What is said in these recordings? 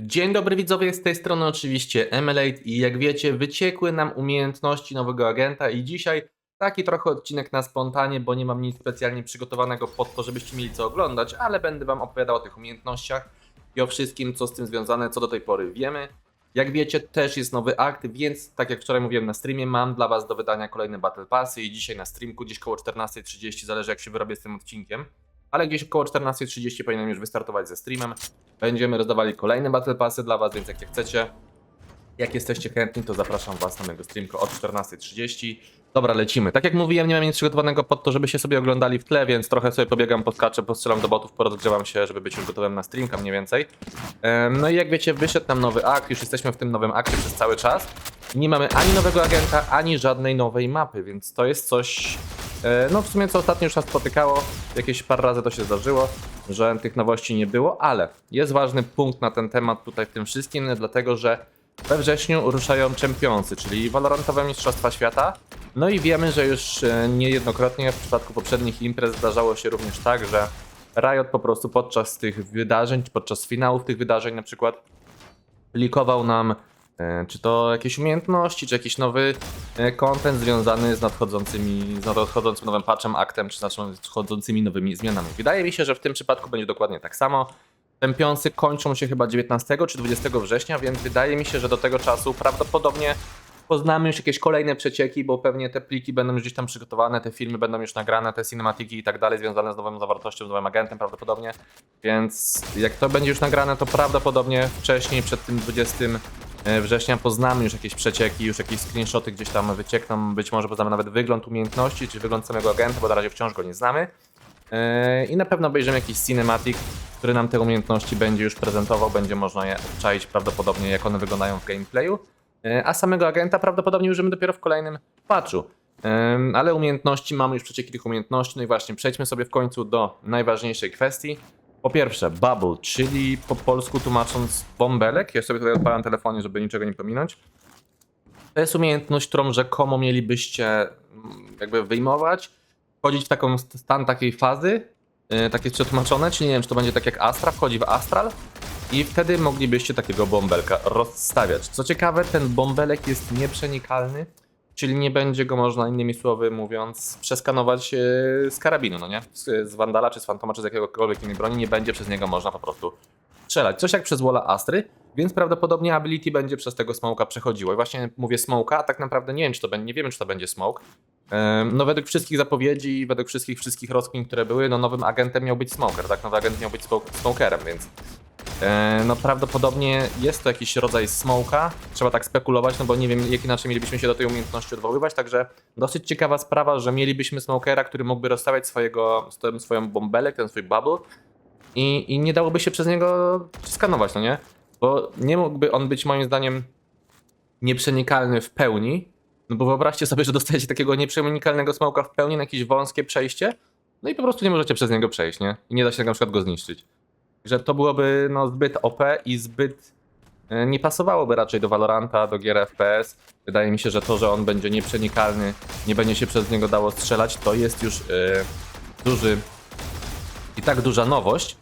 Dzień dobry widzowie, z tej strony oczywiście Emelate i jak wiecie wyciekły nam umiejętności nowego agenta i dzisiaj taki trochę odcinek na spontanie, bo nie mam nic specjalnie przygotowanego pod to, żebyście mieli co oglądać, ale będę wam opowiadał o tych umiejętnościach i o wszystkim co z tym związane, co do tej pory wiemy. Jak wiecie też jest nowy akt, więc tak jak wczoraj mówiłem na streamie, mam dla was do wydania kolejne Battle Passy i dzisiaj na streamku gdzieś koło 14.30, zależy jak się wyrobię z tym odcinkiem ale gdzieś około 14.30 powinienem już wystartować ze streamem. Będziemy rozdawali kolejne Battle Passy dla Was, więc jak chcecie, jak jesteście chętni, to zapraszam Was na mojego streamka od 14.30. Dobra, lecimy. Tak jak mówiłem, nie mam nic przygotowanego pod to, żeby się sobie oglądali w tle, więc trochę sobie pobiegam, poskaczę, postrzelam do botów, porozgrzewam się, żeby być już gotowym na streamka mniej więcej. No i jak wiecie, wyszedł nam nowy akt, już jesteśmy w tym nowym akcie przez cały czas. Nie mamy ani nowego agenta, ani żadnej nowej mapy, więc to jest coś, no w sumie co ostatnio już nas spotykało, jakieś parę razy to się zdarzyło, że tych nowości nie było, ale jest ważny punkt na ten temat tutaj w tym wszystkim, dlatego że we wrześniu ruszają czempionsy, czyli Valorantowe Mistrzostwa Świata. No i wiemy, że już e, niejednokrotnie w przypadku poprzednich imprez zdarzało się również tak, że Riot po prostu podczas tych wydarzeń, podczas finałów tych wydarzeń na przykład likował nam e, czy to jakieś umiejętności, czy jakiś nowy e, content związany z nadchodzącymi, z nadchodzącym nowym patchem, aktem, czy z nadchodzącymi nowymi zmianami. Wydaje mi się, że w tym przypadku będzie dokładnie tak samo. Czempionsy kończą się chyba 19 czy 20 września, więc wydaje mi się, że do tego czasu prawdopodobnie poznamy już jakieś kolejne przecieki, bo pewnie te pliki będą już gdzieś tam przygotowane, te filmy będą już nagrane, te cinematiki i tak dalej, związane z nową zawartością, z nowym agentem prawdopodobnie. Więc jak to będzie już nagrane, to prawdopodobnie wcześniej, przed tym 20 września poznamy już jakieś przecieki, już jakieś screenshoty gdzieś tam wyciekną, być może poznamy nawet wygląd umiejętności, czy wygląd samego agenta, bo na razie wciąż go nie znamy. Yy, I na pewno obejrzymy jakiś cinematic, który nam te umiejętności będzie już prezentował, będzie można je obczaić prawdopodobnie jak one wyglądają w gameplayu. Yy, A samego agenta prawdopodobnie użyjemy dopiero w kolejnym patchu. Ale umiejętności, mamy już przecieki tych umiejętności, no i właśnie przejdźmy sobie w końcu do najważniejszej kwestii. Po pierwsze, bubble, czyli po polsku tłumacząc bąbelek. Ja sobie tutaj odpalam telefonie, żeby niczego nie pominąć. To jest umiejętność, którą rzekomo mielibyście mm, jakby wyjmować, wchodzić w taką st- stan takiej fazy, yy, takie przetłumaczone, czyli nie wiem, czy to będzie tak jak Astra, wchodzi w Astral i wtedy moglibyście takiego bąbelka rozstawiać. Co ciekawe, ten bąbelek jest nieprzenikalny, czyli nie będzie go można innymi słowy mówiąc przeskanować yy, z karabinu, no nie? Z, z Vandala, czy z Fantoma, czy z jakiegokolwiek innej broni, nie będzie przez niego można po prostu strzelać. Coś jak przez Wola Astry, więc prawdopodobnie ability będzie przez tego smoka przechodziło. I właśnie mówię smoka, a tak naprawdę nie wiem, czy to będzie, nie wiemy, czy to będzie smoke. No według wszystkich zapowiedzi według wszystkich wszystkich rozkmin, które były, no nowym agentem miał być smoker, tak? Nowy agent miał być smoke- smokerem, więc e, no prawdopodobnie jest to jakiś rodzaj smoka. Trzeba tak spekulować, no bo nie wiem, jak inaczej mielibyśmy się do tej umiejętności odwoływać, także dosyć ciekawa sprawa, że mielibyśmy smokera, który mógłby rozstawiać swojego, ten swoją bąbelek, ten swój bubble i, i nie dałoby się przez niego skanować, no nie? Bo nie mógłby on być moim zdaniem nieprzenikalny w pełni, no bo wyobraźcie sobie, że dostajecie takiego nieprzenikalnego smoka w pełni na jakieś wąskie przejście, no i po prostu nie możecie przez niego przejść, nie? I nie da się na przykład go zniszczyć. Że to byłoby no, zbyt OP i zbyt e, nie pasowałoby raczej do Valoranta, do gier FPS. Wydaje mi się, że to, że on będzie nieprzenikalny, nie będzie się przez niego dało strzelać, to jest już e, duży i tak duża nowość.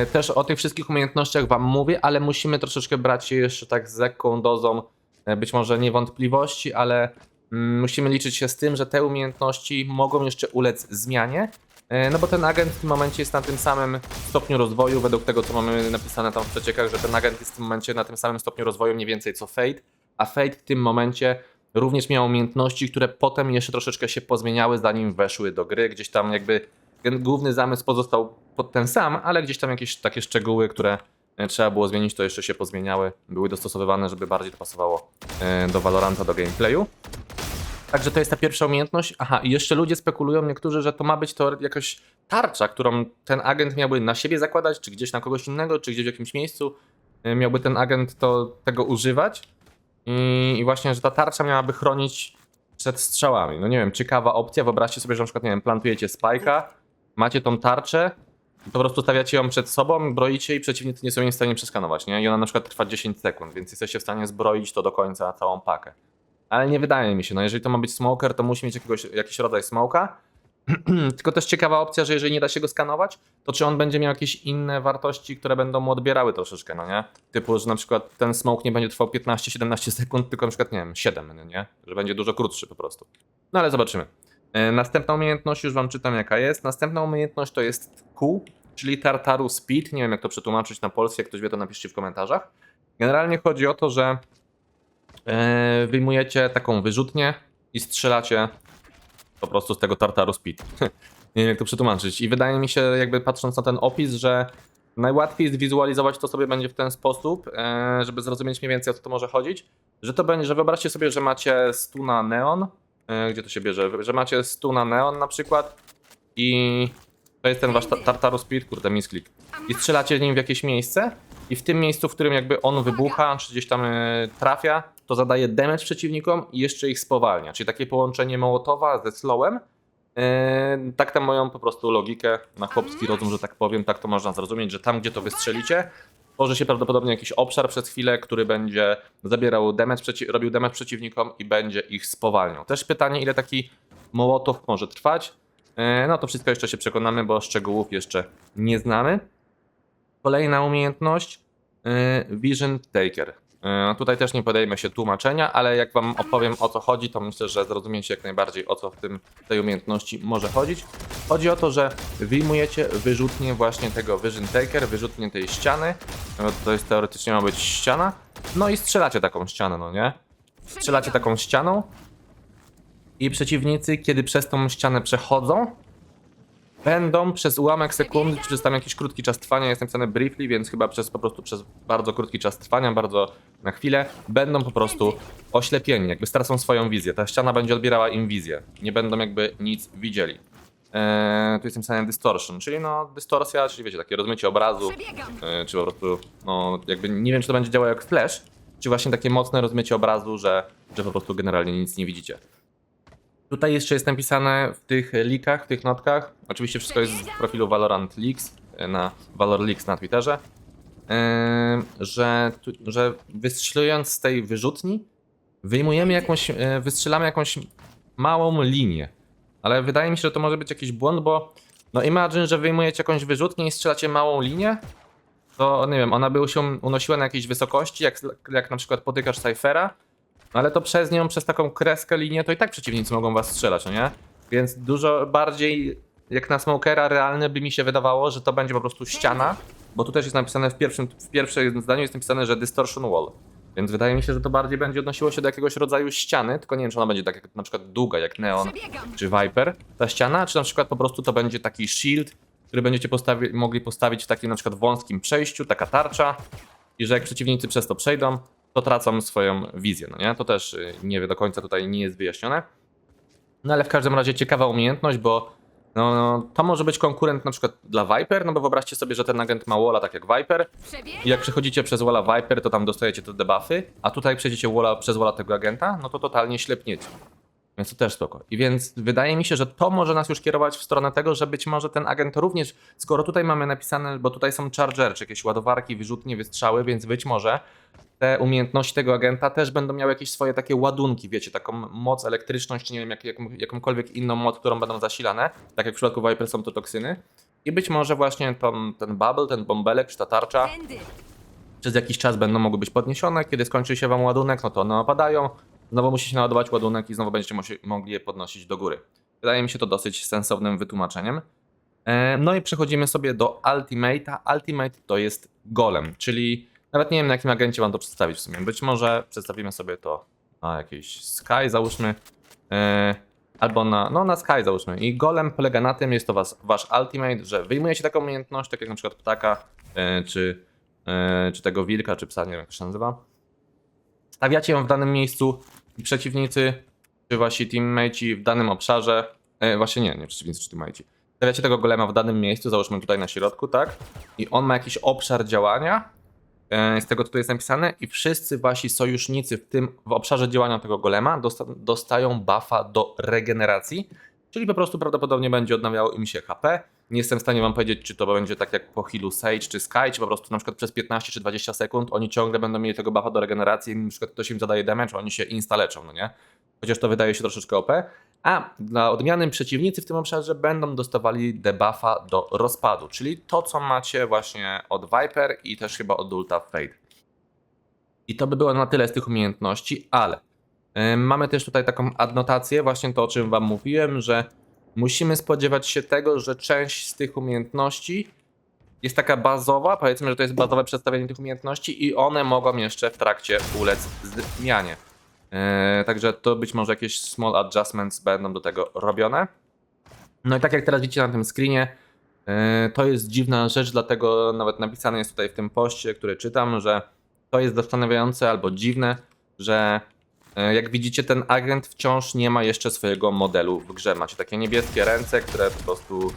Yy, Też o tych wszystkich umiejętnościach Wam mówię, ale musimy troszeczkę brać je jeszcze tak z lekką dozą, e, być może niewątpliwości, ale mm, musimy liczyć się z tym, że te umiejętności mogą jeszcze ulec zmianie. E, No bo ten agent w tym momencie jest na tym samym stopniu rozwoju, według tego co mamy napisane tam w przeciekach, że ten agent jest w tym momencie na tym samym stopniu rozwoju mniej więcej co Fate, a Fate w tym momencie również miał umiejętności, które potem jeszcze troszeczkę się pozmieniały, zanim weszły do gry. Gdzieś tam jakby ten główny zamysł pozostał pod ten sam, ale gdzieś tam jakieś takie szczegóły, które e, trzeba było zmienić, to jeszcze się pozmieniały, były dostosowywane, żeby bardziej to pasowało e, do Valoranta, do gameplayu. Także to jest ta pierwsza umiejętność. Aha, i jeszcze ludzie spekulują niektórzy, że to ma być to jakaś tarcza, którą ten agent miałby na siebie zakładać, czy gdzieś na kogoś innego, czy gdzieś w jakimś miejscu e, miałby ten agent to, tego używać. I, I właśnie, że ta tarcza miałaby chronić przed strzałami. No nie wiem, ciekawa opcja. Wyobraźcie sobie, że na przykład, nie wiem, plantujecie spajka, macie tą tarczę po prostu stawiacie ją przed sobą, broicie i przeciwnicy nie są jej w stanie przeskanować, nie? I ona na przykład trwa 10 sekund, więc jesteście w stanie zbroić to do końca, całą pakę. Ale nie wydaje mi się, no jeżeli to ma być smoker, to musi mieć jakiegoś, jakiś rodzaj smoka. Tylko też ciekawa opcja, że jeżeli nie da się go skanować, to czy on będzie miał jakieś inne wartości, które będą mu odbierały troszeczkę, no nie? Typu, że na przykład ten smoke nie będzie trwał 15-17 sekund, tylko na przykład, nie wiem, 7, no nie? Że będzie dużo krótszy po prostu. No ale zobaczymy. E, Następna umiejętność, już wam czytam jaka jest. Następna umiejętność to jest Q, czyli Tartaru Speed. Nie wiem jak to przetłumaczyć na polski, jak ktoś wie to napiszcie w komentarzach. Generalnie chodzi o to, że wyjmujecie taką wyrzutnię i strzelacie po prostu z tego Tartaru Speed. nie wiem jak to przetłumaczyć. I wydaje mi się, jakby patrząc na ten opis, że najłatwiej zwizualizować to sobie będzie w ten sposób, e, żeby zrozumieć mniej więcej o co to może chodzić, że to będzie, że wyobraźcie sobie, że macie stuna neon, e, gdzie to się bierze, że macie stuna neon na przykład i to jest ten wasz ta- Tartaru Speed, kurde misklik, i strzelacie nim w jakieś miejsce i w tym miejscu, w którym jakby on wybucha, czy gdzieś tam e, trafia, to zadaje damage przeciwnikom i jeszcze ich spowalnia, czyli takie połączenie Mołotowa ze slowem, Yy, tak tam moją po prostu logikę na chłopski rozum, że tak powiem, tak to można zrozumieć, że tam gdzie to wystrzelicie, tworzy się prawdopodobnie jakiś obszar przez chwilę, który będzie zabierał damage, przeci- robił damage przeciwnikom i będzie ich spowalniał. Też pytanie, ile taki Mołotow może trwać? Yy, No to wszystko jeszcze się przekonamy, bo szczegółów jeszcze nie znamy. Kolejna umiejętność yy, Vision Taker. Yy, Tutaj też nie podejmę się tłumaczenia, ale jak wam opowiem o co chodzi, to myślę, że zrozumiecie jak najbardziej o co w tym tej umiejętności może chodzić. Chodzi o to, że wyjmujecie wyrzutnię właśnie tego Vision Taker, wyrzutnię tej ściany, no to jest teoretycznie ma być ściana, no i strzelacie taką ścianę, no nie? Strzelacie taką ścianą i przeciwnicy, kiedy przez tą ścianę przechodzą, będą przez ułamek sekundy, czy przez tam jakiś krótki czas trwania, jest napisane briefly, więc chyba przez po prostu przez bardzo krótki czas trwania, bardzo na chwilę, będą po prostu oślepieni, jakby stracą swoją wizję. Ta ściana będzie odbierała im wizję. Nie będą jakby nic widzieli. Eee, tu jest napisane distortion, czyli no dystorsja, czyli wiecie, takie rozmycie obrazu, Przebiegam. e, czy po prostu, no jakby nie wiem, czy to będzie działało jak flash, czy właśnie takie mocne rozmycie obrazu, że, że po prostu generalnie nic nie widzicie. Tutaj jeszcze jest napisane w tych leakach, w tych notkach, oczywiście wszystko jest w profilu Valorant Leaks, e, na Valor Leaks na Twitterze, że, że wystrzelując z tej wyrzutni, wyjmujemy jakąś, e, wystrzelamy jakąś małą linię. Ale wydaje mi się, że to może być jakiś błąd, bo no imagine, że wyjmujecie jakąś wyrzutnię i strzelacie małą linię, to nie wiem, ona by się unosiła na jakiejś wysokości, jak, jak na przykład potykasz Cyphera, ale to przez nią, przez taką kreskę linię, to i tak przeciwnicy mogą was strzelać, no nie? Więc dużo bardziej jak na smokera realne by mi się wydawało, że to będzie po prostu ściana, bo tu też jest napisane w pierwszym, w pierwszym zdaniu jest napisane, że distortion wall. Więc wydaje mi się, że to bardziej będzie odnosiło się do jakiegoś rodzaju ściany, tylko nie wiem, czy ona będzie tak jak na przykład długa, jak Neon czy Viper, ta ściana, czy na przykład po prostu to będzie taki shield, który będziecie postawi- mogli postawić w takim na przykład wąskim przejściu, taka tarcza i że jak przeciwnicy przez to przejdą, to tracą swoją wizję, no nie? To też y, nie wie do końca tutaj nie jest wyjaśnione. No ale w każdym razie ciekawa umiejętność, bo no, no, to może być konkurent na przykład dla Viper, no bo wyobraźcie sobie, że ten agent ma walla tak jak Viper i jak przechodzicie przez walla Viper, to tam dostajecie te debuffy, a tutaj przejdziecie walla, przez walla tego agenta, no to totalnie ślepniecie. Więc to też spoko. I więc wydaje mi się, że to może nas już kierować w stronę tego, że być może ten agent również, skoro tutaj mamy napisane, bo tutaj są charger, czy jakieś ładowarki, wyrzutnie, wystrzały, więc być może te umiejętności tego agenta też będą miały jakieś swoje takie ładunki, wiecie, taką moc elektryczność, czy nie wiem, jak, jaką, jakąkolwiek inną moc, którą będą zasilane, tak jak w przypadku Viper są to toksyny. I być może właśnie tą, ten bubble, ten bąbelek, czy ta tarcza przez jakiś czas będą mogły być podniesione. Kiedy skończy się wam ładunek, no to one opadają. Znowu musicie naładować ładunek i znowu będziecie mogli je podnosić do góry. Wydaje mi się to dosyć sensownym wytłumaczeniem. E, No i przechodzimy sobie do Ultimate'a. Ultimate to jest golem, czyli nawet nie wiem na jakim agencie mam to przedstawić w sumie. Być może przedstawimy sobie to na jakiejś Sky załóżmy. E, Albo na, no na Sky załóżmy. I golem polega na tym, jest to was, wasz ultimate, że wyjmujecie taką umiejętność, tak jak na przykład ptaka, e, czy, e, czy tego wilka, czy psa, nie wiem jak się nazywa. Stawiacie ją w danym miejscu i przeciwnicy, czy wasi teammateci w danym obszarze, właśnie nie, nie przeciwnicy, czy teammateci. Stawiacie tego golema w danym miejscu, załóżmy tutaj na środku, tak? I on ma jakiś obszar działania, z tego co tu jest napisane, i wszyscy wasi sojusznicy w tym, w obszarze działania tego golema dosta dostają buffa do regeneracji, czyli po prostu prawdopodobnie będzie odnawiało im się HP. Nie jestem w stanie wam powiedzieć, czy to będzie tak jak po healu Sage czy Sky, czy po prostu na przykład przez 15 czy 20 sekund oni ciągle będą mieli tego buffa do regeneracji na przykład ktoś im zadaje damage, oni się insta leczą, no nie? Chociaż to wydaje się troszeczkę OP. A dla odmiany przeciwnicy w tym obszarze będą dostawali debuffa do rozpadu, czyli to, co macie właśnie od Viper i też chyba od Ulta Fade. I to by było na tyle z tych umiejętności, ale mamy też tutaj taką adnotację, właśnie to, o czym Wam mówiłem, że musimy spodziewać się tego, że część z tych umiejętności jest taka bazowa, powiedzmy, że to jest bazowe przedstawienie tych umiejętności i one mogą jeszcze w trakcie ulec zmianie. Eee, także to być może jakieś small adjustments będą do tego robione. No i tak jak teraz widzicie na tym screenie, eee, to jest dziwna rzecz, dlatego nawet napisane jest tutaj w tym poście, który czytam, że to jest zastanawiające albo dziwne, że e, jak widzicie ten agent wciąż nie ma jeszcze swojego modelu w grze. Macie takie niebieskie ręce, które po prostu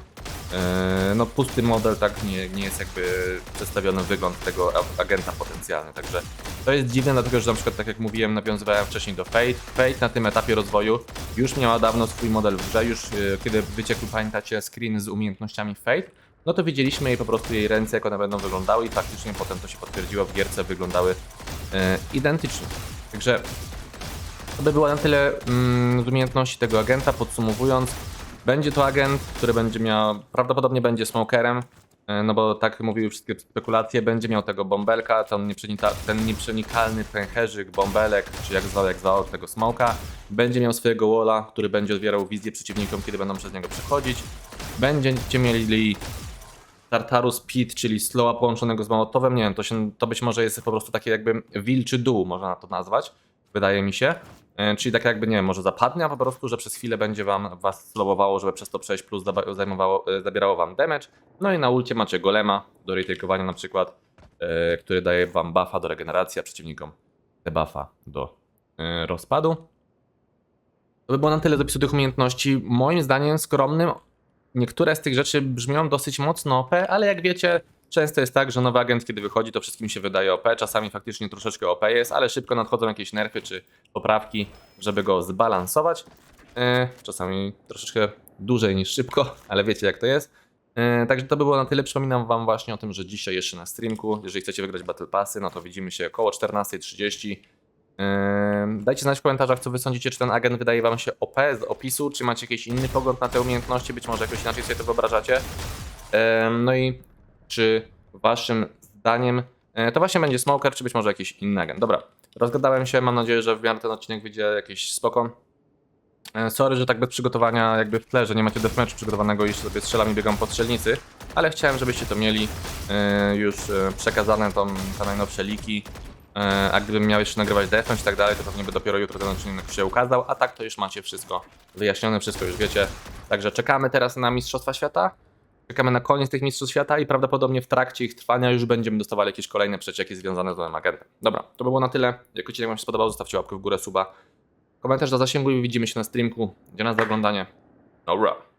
e, no pusty model, tak nie, nie jest jakby przedstawiony wygląd tego agenta potencjalny. Także to jest dziwne, dlatego że na przykład tak jak mówiłem, nawiązywałem wcześniej do Fate. Fate na tym etapie rozwoju już miała dawno swój model w grze, już e, kiedy wyciekł, pamiętacie, screen z umiejętnościami Fate, no to widzieliśmy jej po prostu jej ręce, jak one będą wyglądały i faktycznie potem to się potwierdziło w gierce, wyglądały e, identycznie. Także to by było na tyle mm, z umiejętności tego agenta. Podsumowując, będzie to agent, który będzie miał, prawdopodobnie będzie smokerem, no bo tak mówiły wszystkie spekulacje, będzie miał tego bąbelka, ten, nieprzenika, ten nieprzenikalny pęcherzyk, bąbelek, czy jak zwał, jak zwał tego smoka. Będzie miał swojego walla, który będzie odbierał wizję przeciwnikom, kiedy będą przez niego przechodzić. Będziecie mieli Tartarus Pit, czyli slowa połączonego z Małotowem, nie wiem, to, się, to być może jest po prostu takie jakby wilczy dół, można to nazwać, wydaje mi się. E, Czyli tak jakby, nie wiem, może zapadnia po prostu, że przez chwilę będzie wam was slowowało, żeby przez to przejść, plus zajmowało, e, zabierało wam damage. No i na ulcie macie golema do retakeowania na przykład, e, który daje wam buffa do regeneracji, a przeciwnikom debuffa do rozpadu. To by było na tyle z opisu tych umiejętności. Moim zdaniem skromnym niektóre z tych rzeczy brzmią dosyć mocno OP, ale jak wiecie, często jest tak, że nowy agent, kiedy wychodzi, to wszystkim się wydaje OP. Czasami faktycznie troszeczkę OP jest, ale szybko nadchodzą jakieś nerfy czy poprawki, żeby go zbalansować. E, Czasami troszeczkę dłużej niż szybko, ale wiecie jak to jest. E, Także to by było na tyle. Przypominam Wam właśnie o tym, że dzisiaj jeszcze na streamku, jeżeli chcecie wygrać Battle Passy, no to widzimy się około 14.30. Ehm, Dajcie znać w komentarzach, co wy sądzicie, czy ten agent wydaje wam się OP z opisu, czy macie jakiś inny pogląd na te umiejętności, być może jakoś inaczej sobie to wyobrażacie. No i czy waszym zdaniem e, to właśnie będzie Smoker, czy być może jakiś inny agent. Dobra, rozgadałem się, mam nadzieję, że w miarę ten odcinek wyjdzie jakiś spoko. E, Sorry, że tak bez przygotowania jakby w tle, że nie macie deathmatchu przygotowanego i sobie strzelam i biegam po strzelnicy, ale chciałem, żebyście to mieli e, już przekazane, tą, te najnowsze liki. A gdybym miał jeszcze nagrywać deathmatch i tak dalej, to pewnie by dopiero jutro ten odcinek się ukazał, a tak to już macie wszystko wyjaśnione, wszystko już wiecie. Także czekamy teraz na Mistrzostwa Świata. Czekamy na koniec tych Mistrzostw Świata i prawdopodobnie w trakcie ich trwania już będziemy dostawali jakieś kolejne przecieki związane z nowym agentem. Dobra, to by było na tyle. Jak odcinek się spodobał, zostawcie łapkę w górę, suba, komentarz do zasięgu i widzimy się na streamku. Dziękuję za oglądanie. Dobra.